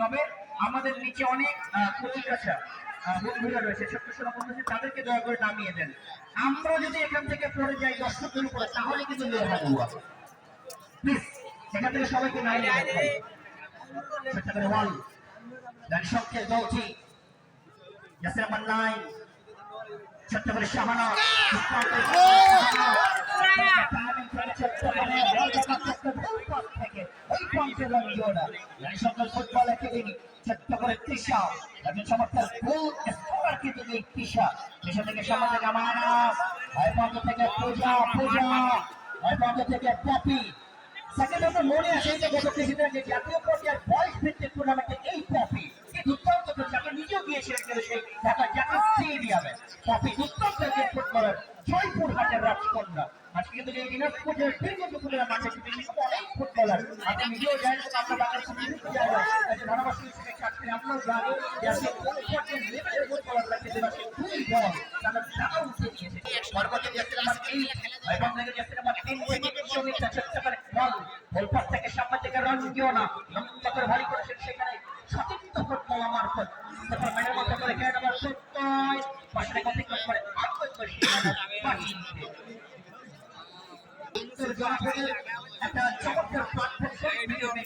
তবে আমাদের নিচে অনেক বন্ধুরা রয়েছে, ছোট্ট ছোট তাদেরকে দয়া করে নামিয়ে দেন। আমরা যদি এখান থেকে পড়ে যাই উপরে, তাহলে কিন্তু প্লিজ এখান থেকে সবাইকে করে শাহানা ফুটবল একাডেমি ছোট্ট তৃষা। একজন চমৎকার গোল স্কোরার কিন্তু এই তৃষা। তৃষা থেকে সামনে থেকে আমানা থেকে পূজা পূজা। ওই থেকে পপি সেকেন্ড আমার মনে আছে যে গত কিছুদিন আগে জাতীয় পর্যায়ের বয়স ভিত্তিক টুর্নামেন্টে এই ট্রফি দুর্দান্ত করেছে? আপনি নিজেও গিয়েছিলেন কিন্তু সেই ঢাকা জাতীয় স্টেডিয়ামে। ট্রফি দুর্দান্ত একজন ফুটবলার জয়পুর হাটের রাজকন্যা। আজকে কিন্তু এই দিনাজপুর যে দীর্ঘ মাঠে ফুটবলার আপনি নিজেও জানেন জায়গায় একজন ধারাবাহিক থাকছেন আপনার গ্রামে লেভেলের ফুটবলার লাগছে যে খুবই বড় তারা টাকা উঠে নিয়েছে পরবর্তী যাচ্ছে নাম্বার এইট এবং যাচ্ছে নাম্বার তিন থেকে চল্লিশটা চেষ্টা করে বল গোলপাস থেকে সামনে থেকে দিও না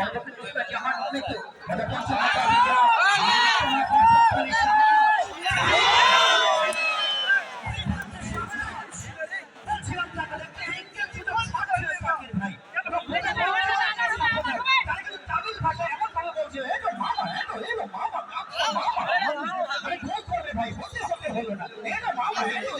পরবর্তী মুস্তাক জাহান মৃত্যু শাহনাজ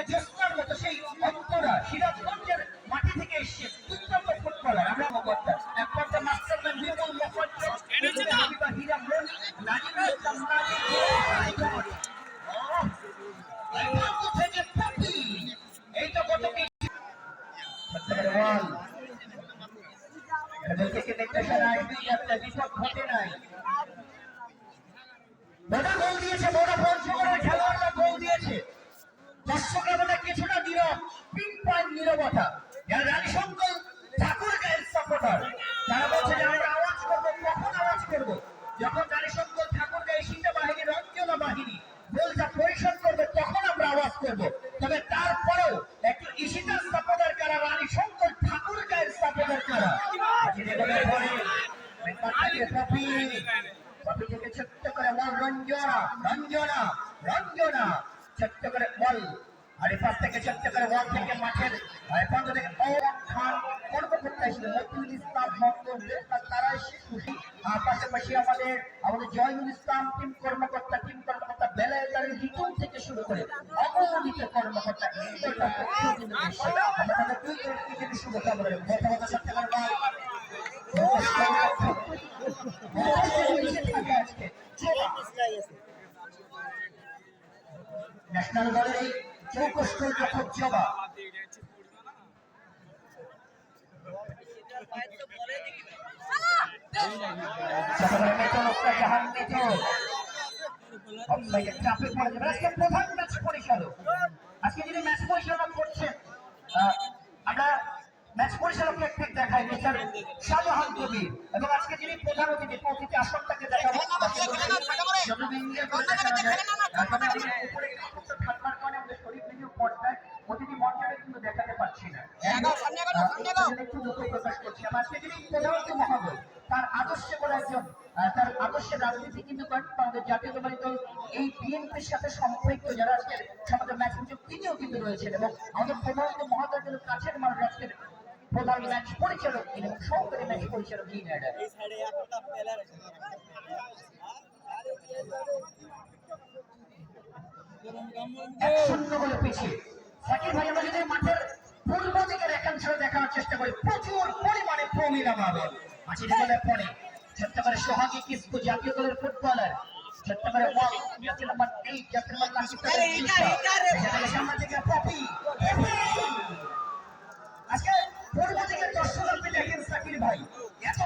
মতো ফুটবলার মতো সেই অন্তরা সিরাজগঞ্জের মাটি থেকে এসছে দুর্দান্ত ফুটবলার আমরা মগত্তা এক পর্যায়ে মাস্টারম্যান বিপুল মুখোপাধ্যায় হাবিবা হীরা মন নাজিমুল ইসলাম থেকে পপি। এই তো কত কি চট্টগ্রাম এদের থেকে নির্দেশনা বিপদ ঘটে নাই। বড় গোল দিয়েছে বড় পঞ্চগড়ের খেলোয়াড়রা গোল দিয়েছে দর্শকরা মধ্যে কিছুটা নীরব পিন পয়েন্ট নীরবতা যারা রানী শঙ্কর ঠাকুর গায়ের সাপোর্টার তারা বলছে যে আমরা আওয়াজ করব কখন আওয়াজ করব যখন রানী শঙ্কর ঠাকুর গায়ে সীতা বাহিনী, রঞ্জনা বাহিনী গোলটা পরিশোধ করবে, তখন আমরা আওয়াজ করব। তবে তারপরেও একটু ঈশিতার সাপোর্টার কারা রানী শঙ্কর ঠাকুর গায়ের সাপোর্টার কারা থেকে ছোট্ট খুশি পাশাপাশি আমাদের আমাদের জয়নুল ইসলাম টিম কর্মকর্তা টিম কর্মকর্তা বেলায়েদারের রিটুন থেকে শুরু করে অগণিত কর্মকর্তা শুভকামনা ন্যাশনাল দলের এই যখন জবা আজকে যিনি প্রধান অতিথি অতিথি দেখাবো শরীর বিভিন্ন পর্দায় অতিথি কিন্তু দেখাতে পারছি না আজকে যিনি প্রধানমন্ত্রী মহোদয় তার আদর্শে একজন তার আদর্শের রাজনীতি কিন্তু আমাদের জাতীয়তাবাদী দল, এই বিএনপির সাথে সম্পৃক্ত যারা আজকে সমাজের ম্যাচ তিনিও কিন্তু রয়েছেন এবং আমাদের প্রধানমন্ত্রী মহোদয় কিন্তু কাছের মানুষ আজকের প্রধান ম্যাচ পরিচালক তিনি এবং সহকারী ম্যাচ পরিচালক এটা এক শূন্য বলে পিছিয়ে। সাকিব ভাই, আমরা যদি মাঠের পূর্ব দিকের একাংশ দেখার চেষ্টা করি, প্রচুর পরিমাণে প্রমিলা মাবে মাঝে বলে করে সোহাগী কিসকু জাতীয় দলের ফুটবলার চেষ্টা করে ওয়াল জাতীয় নাম্বার এইট জাতীয় নাম্বার লাকি সামনে থেকে পপি আজকে পূর্ব দিকের দর্শক দেখেন সাকির ভাই এত